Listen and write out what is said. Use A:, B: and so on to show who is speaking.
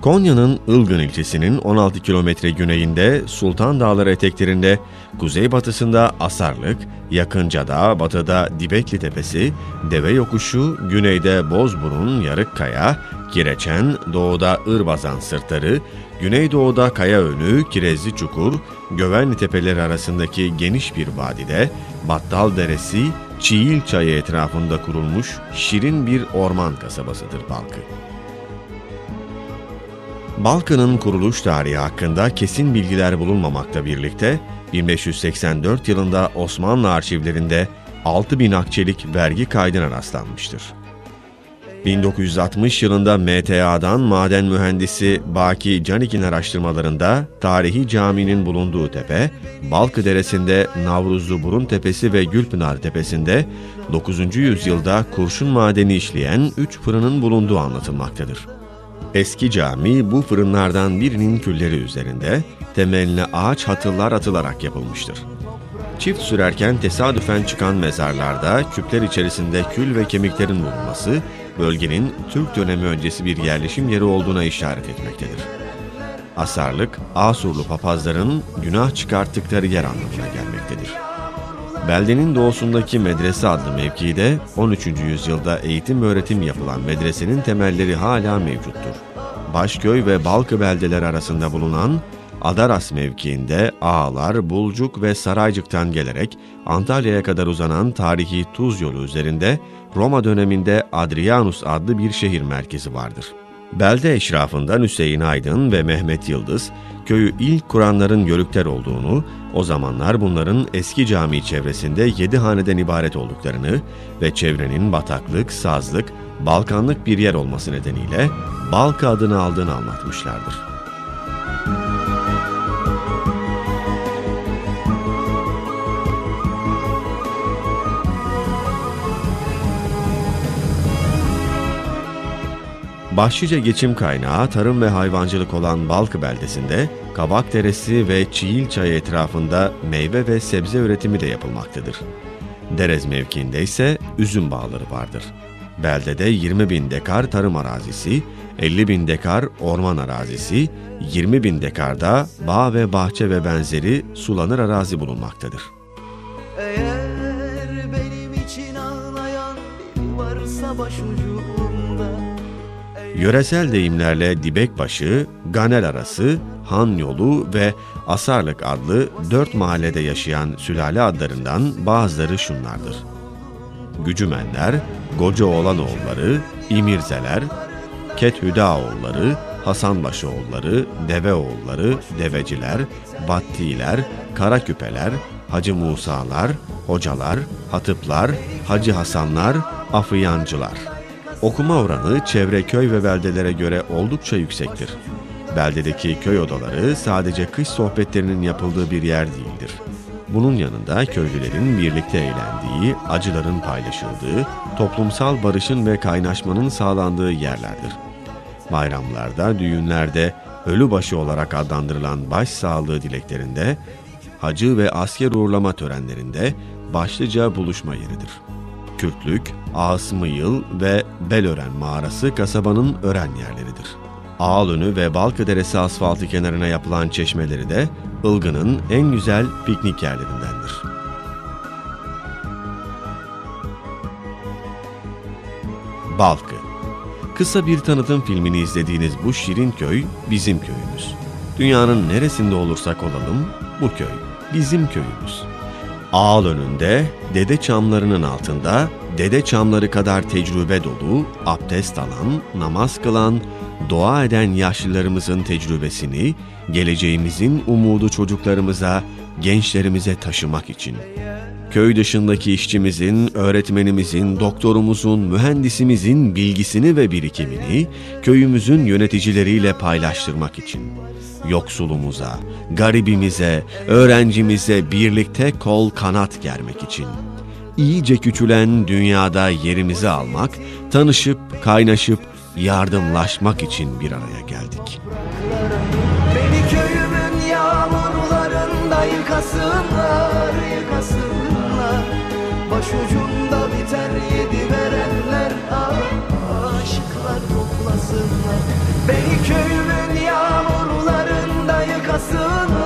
A: Konya'nın Ilgın ilçesinin 16 kilometre güneyinde Sultan Dağları eteklerinde, kuzeybatısında Asarlık, Yakınca'da, batıda Dibekli Tepesi, Deve Yokuşu, güneyde Bozburun, Yarıkkaya, Kireçen, doğuda Irbazan Sırtları, güneydoğuda Kaya Önü, Kirezli Çukur, Gövenli Tepeleri arasındaki geniş bir vadide, Battal Deresi, Çiğil Çayı etrafında kurulmuş şirin bir orman kasabasıdır Balkı. Balkı'nın kuruluş tarihi hakkında kesin bilgiler bulunmamakla birlikte 1584 yılında Osmanlı arşivlerinde 6000 akçelik vergi kaydına rastlanmıştır. 1960 yılında MTA'dan maden mühendisi Baki Canik'in araştırmalarında tarihi caminin bulunduğu tepe, Balkı Deresi'nde Navruzlu Burun Tepesi ve Gülpınar Tepesi'nde 9. yüzyılda kurşun madeni işleyen 3 fırının bulunduğu anlatılmaktadır. Eski cami bu fırınlardan birinin külleri üzerinde temeline ağaç hatırlar atılarak yapılmıştır. Çift sürerken tesadüfen çıkan mezarlarda küpler içerisinde kül ve kemiklerin bulunması bölgenin Türk dönemi öncesi bir yerleşim yeri olduğuna işaret etmektedir. Asarlık, Asurlu papazların günah çıkarttıkları yer anlamına gelmektedir. Beldenin doğusundaki medrese adlı mevkide 13. yüzyılda eğitim ve öğretim yapılan medresenin temelleri hala mevcuttur. Başköy ve Balkı beldeleri arasında bulunan Adaras mevkiinde Ağlar, Bulcuk ve Saraycık'tan gelerek Antalya'ya kadar uzanan tarihi Tuz yolu üzerinde Roma döneminde Adrianus adlı bir şehir merkezi vardır. Belde eşrafından Hüseyin Aydın ve Mehmet Yıldız, köyü ilk kuranların yörükler olduğunu, o zamanlar bunların eski cami çevresinde yedi haneden ibaret olduklarını ve çevrenin bataklık, sazlık, Balkanlık bir yer olması nedeniyle Balka adını aldığını anlatmışlardır. Başlıca geçim kaynağı tarım ve hayvancılık olan Balkı beldesinde Kabak Deresi ve Çiğil Çayı etrafında meyve ve sebze üretimi de yapılmaktadır. Derez mevkiinde ise üzüm bağları vardır. Beldede 20 bin dekar tarım arazisi, 50 bin dekar orman arazisi, 20 bin dekarda bağ ve bahçe ve benzeri sulanır arazi bulunmaktadır.
B: Eğer benim için ağlayan biri varsa başucumda
A: Yöresel deyimlerle Dibekbaşı, Ganel Arası, Han Yolu ve Asarlık adlı dört mahallede yaşayan sülale adlarından bazıları şunlardır. Gücümenler, Gocaoğlanoğulları, İmirzeler, Kethüdaoğulları, Hasanbaşıoğulları, Deveoğulları, Deveciler, Battiler, Karaküpeler, Hacı Musalar, Hocalar, Hatıplar, Hacı Hasanlar, Afıyancılar. Okuma oranı çevre köy ve beldelere göre oldukça yüksektir. Beldedeki köy odaları sadece kış sohbetlerinin yapıldığı bir yer değildir. Bunun yanında köylülerin birlikte eğlendiği, acıların paylaşıldığı, toplumsal barışın ve kaynaşmanın sağlandığı yerlerdir. Bayramlarda, düğünlerde, ölü başı olarak adlandırılan baş sağlığı dileklerinde, hacı ve asker uğurlama törenlerinde başlıca buluşma yeridir. Kürtlük, Asmıyıl ve Belören mağarası kasabanın ören yerleridir. Ağlönü ve Balkı Deresi asfaltı kenarına yapılan çeşmeleri de Ilgın'ın en güzel piknik yerlerindendir. Balkı Kısa bir tanıtım filmini izlediğiniz bu şirin köy bizim köyümüz. Dünyanın neresinde olursak olalım bu köy bizim köyümüz. Ağal önünde, dede çamlarının altında, dede çamları kadar tecrübe dolu, abdest alan, namaz kılan, dua eden yaşlılarımızın tecrübesini, geleceğimizin umudu çocuklarımıza, gençlerimize taşımak için. Köy dışındaki işçimizin, öğretmenimizin, doktorumuzun, mühendisimizin bilgisini ve birikimini köyümüzün yöneticileriyle paylaştırmak için. Yoksulumuza, garibimize, öğrencimize birlikte kol kanat germek için. İyice küçülen dünyada yerimizi almak, tanışıp, kaynaşıp, yardımlaşmak için bir araya geldik.
B: Beni köyümün yağmurlarında yıkasınlar, yıkasınlar Başucunda biter yedi verenler ah, Aşıklar toplasınlar Beni köyümün yağmurlarında yıkasınlar.